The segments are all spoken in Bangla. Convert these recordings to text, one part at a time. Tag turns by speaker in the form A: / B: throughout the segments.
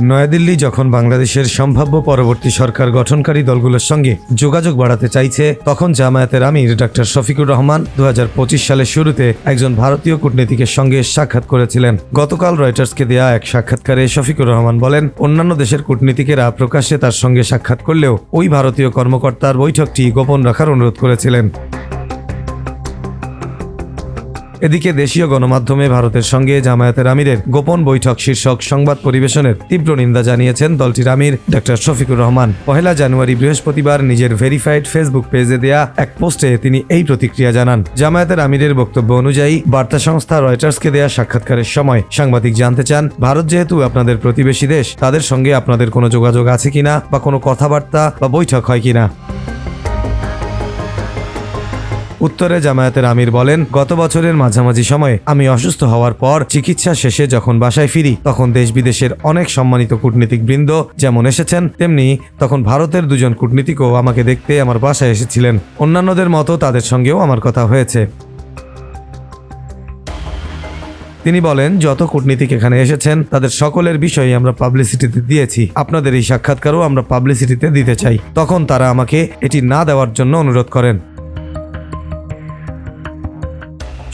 A: নয়াদিল্লি যখন বাংলাদেশের সম্ভাব্য পরবর্তী সরকার গঠনকারী দলগুলোর সঙ্গে যোগাযোগ বাড়াতে চাইছে, তখন জামায়াতের আমির ডক্টর শফিকুর রহমান দু হাজার পঁচিশ সালের শুরুতে একজন ভারতীয় কূটনীতিকের সঙ্গে সাক্ষাৎ করেছিলেন। গতকাল রয়টার্সকে দেয়া এক সাক্ষাৎকারে শফিকুর রহমান বলেন, অন্যান্য দেশের কূটনীতিকেরা প্রকাশ্যে তার সঙ্গে সাক্ষাৎ করলেও ওই ভারতীয় কর্মকর্তার বৈঠকটি গোপন রাখার অনুরোধ করেছিলেন। এদিকে দেশীয় গণমাধ্যমে ভারতের সঙ্গে জামায়াতের আমিরের গোপন বৈঠক শীর্ষক সংবাদ পরিবেশনের তীব্র নিন্দা জানিয়েছেন দলটির আমির ডক্টর শফিকুর রহমান। পহেলা জানুয়ারি বৃহস্পতিবার নিজের ভেরিফাইড ফেসবুক পেজে দেয়া এক পোস্টে তিনি এই প্রতিক্রিয়া জানান। জামায়াতের আমিরের বক্তব্য অনুযায়ী বার্তা সংস্থা রয়টার্সকে দেয়া সাক্ষাৎকারের সময় সাংবাদিক জানতে চান, ভারত যেহেতু আপনাদের প্রতিবেশী দেশ, তাদের সঙ্গে আপনাদের কোনো যোগাযোগ আছে কিনা বা কোনো কথাবার্তা বা বৈঠক হয় কিনা? উত্তরে জামায়াতের আমির বলেন, গত বছরের মাঝামাঝি সময়ে আমি অসুস্থ হওয়ার পর চিকিৎসা শেষে যখন বাসায় ফিরি, তখন দেশ বিদেশের অনেক সম্মানিত কূটনীতিক বৃন্দ যেমন এসেছেন, তেমনি তখন ভারতের দুজন কূটনীতিকও আমাকে দেখতে আমার বাসায় এসেছিলেন। অন্যান্যদের মতো তাদের সঙ্গেও আমার কথা হয়েছে। তিনি বলেন, যত কূটনীতিক এখানে এসেছেন, তাদের সকলের বিষয়ে আমরা পাবলিসিটিতে দিয়েছি। আপনাদের এই সাক্ষাৎকারও আমরা পাবলিসিটিতে দিতে চাই। তখন তারা আমাকে এটি না দেওয়ার জন্য অনুরোধ করেন।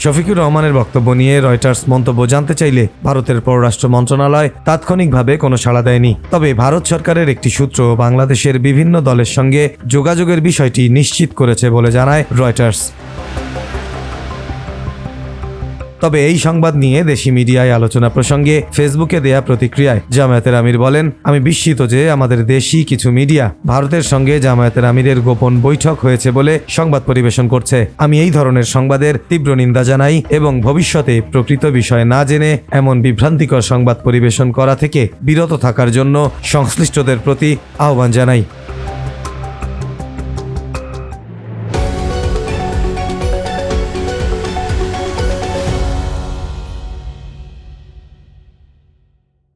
A: শফিকুর রহমানের বক্তব্য নিয়ে রয়টার্স মন্তব্য জানতে চাইলে ভারতের পররাষ্ট্র মন্ত্রণালয় তাৎক্ষণিকভাবে কোনো সাড়া দেয়নি। তবে ভারত সরকারের একটি সূত্র বাংলাদেশের বিভিন্ন দলের সঙ্গে যোগাযোগের বিষয়টি নিশ্চিত করেছে বলে জানায় রয়টার্স। তবে এই সংবাদ নিয়ে দেশি মিডিয়ায় আলোচনা প্রসঙ্গে ফেসবুকে দেয়া প্রতিক্রিয়ায় জামায়াতের আমির বলেন, আমি বিস্মিত যে আমাদের দেশি কিছু মিডিয়া ভারতের সঙ্গে জামায়াতের আমিরের গোপন বৈঠক হয়েছে বলে সংবাদ পরিবেশন করছে। আমি এই ধরনের সংবাদের তীব্র নিন্দা জানাই এবং ভবিষ্যতে প্রকৃত বিষয় না জেনে এমন বিভ্রান্তিকর সংবাদ পরিবেশন করা থেকে বিরত থাকার জন্য সংশ্লিষ্টদের প্রতি আহ্বান জানাই।